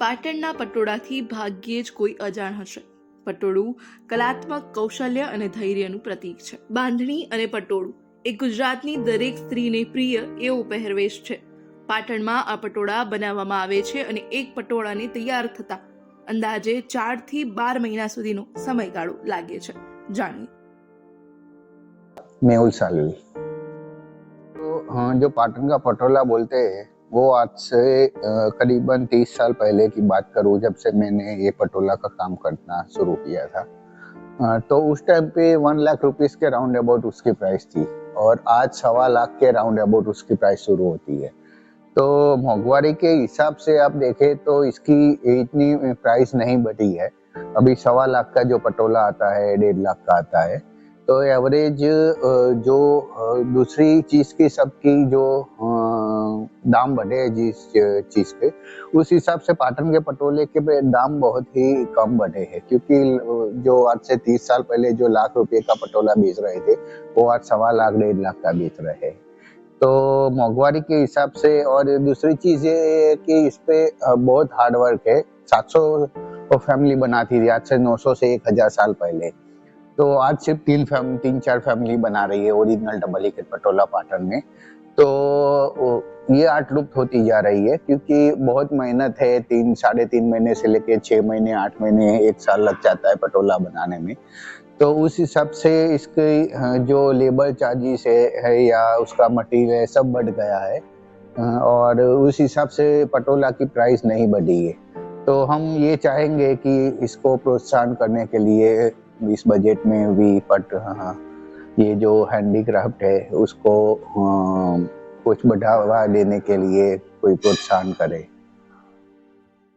પાટણના પટોળાથી ભાગ્યે જ કોઈ અજાણ હશે પટોળું કલાત્મક કૌશલ્ય અને ધૈર્યનું પ્રતીક છે બાંધણી અને પટોળું એ ગુજરાતની દરેક સ્ત્રીને પ્રિય એવો પહેરવેશ છે પાટણમાં આ પટોળા બનાવવામાં આવે છે અને એક પટોળાને તૈયાર થતા અંદાજે ચારથી બાર મહિના સુધીનો સમયગાળો લાગે છે જાણીએ मेहुल सालवी तो हाँ जो पाटन का पटोला बोलते हैं वो आज से करीबन तीस साल पहले की बात करूँ, जब से मैंने ये पटोला का काम करना शुरू किया था। तो उस टाइम पे वन लाख रुपीस के राउंड अबाउट उसकी प्राइस थी और आज सवा लाख के राउंड अबाउट उसकी प्राइस शुरू होती है। तो मोंगवारी के हिसाब से आप देखें तो इसकी इतनी प्राइस नहीं बढ़ी है। अभी सवा लाख का जो पटोला आता है, डेढ़ लाख का आता है तो एवरेज जो दूसरी चीज़ की सबकी जो दाम बढ़े हैं जिस, चीज़ के उस हिसाब से पाटन के पटोले के दाम बहुत ही कम बढ़े हैं, क्योंकि जो आज से तीस साल पहले जो लाख रुपए का पटोला बेच रहे थे, वो आज सवा लाख, डेढ़ लाख का बेच रहे हैं। तो मोंगवारी के हिसाब से और दूसरी चीज़ ये है कि इस पे बहुत हार्ड वर्क है। 700 फैमिली बनाती थी, आज से 900 से 1000 साल पहले। तो आज सिर्फ़ तीन फैम तीन, चार फैमिली बना रही है original double ikat Patola Patan में। तो ये आर्ट लुप्त होती जा रही है क्योंकि बहुत मेहनत है तीन साढ़े तीन महीने से लेके छः महीने आठ महीने एक साल लग जाता है पटोला बनाने में। तो उस हिसाब से इसकी जो लेबर चार्जेस है, है या उसका मटेरियल है सब बढ़ गया है। और उस हिसाब से पटोला की प्राइस नहीं बढ़ी है। तो हम ये चाहेंगे कि इसको प्रोत्साहन करने के लिए इस बजट में भी पट हाँ, ये जो हैंडीक्राफ्ट है उसको अ, कुछ बढ़ावा देने के लिए कोई प्रोत्साहन करे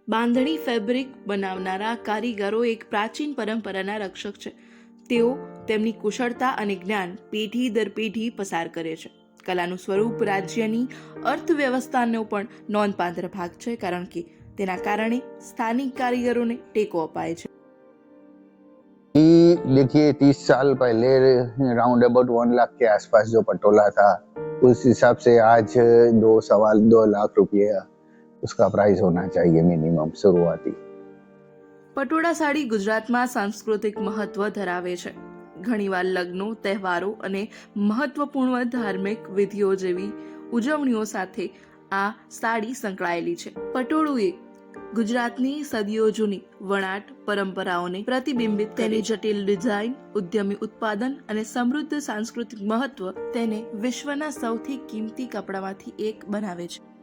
બાંધણી ફેબ્રિક બનાવનારા કારીગરો એક પ્રાચીન પરંપરાના રક્ષક છે તેઓ તેમની કુશળતા અને જ્ઞાન પેઢી દર પેઢી પસાર કરે છે કલાનું સ્વરૂપ રાજ્યની અર્થવ્યવસ્થાનો પણ નોંધપાત્ર ભાગ છે કારણ કે તેના કારણે સ્થાનિક કારીગરોને ટેકો અપાય છે कि देखिए तीस साल पहले राउंड अबाउट वन लाख के आसपास जो पटोला था उस हिसाब से आज दो सवाल दो लाख रुपये उसका प्राइस होना चाहिए मिनिमम शुरुआती પટોળા સાડી ગુજરાતમાં સાંસ્કૃતિક મહત્વ ધરાવે છે ઘણીવાર લગ્નો તહેવારો અને મહત્વપૂર્ણ ધાર્મિક વિધિઓ જેવી ઉજવણીઓ સાથે આ સાડી સંકળાયેલી છે પટોળું એ ગુજરાતની સદીઓ જૂની વણાટ પરંપરાઓને પ્રતિબિંબિત તેની જટિલ ડિઝાઇન, ઉદ્યમી ઉત્પાદન અને સમૃદ્ધ સાંસ્કૃતિક મહત્વ તેને વિશ્વના સૌથી કિંમતી કપડામાંથી એક બનાવે છે.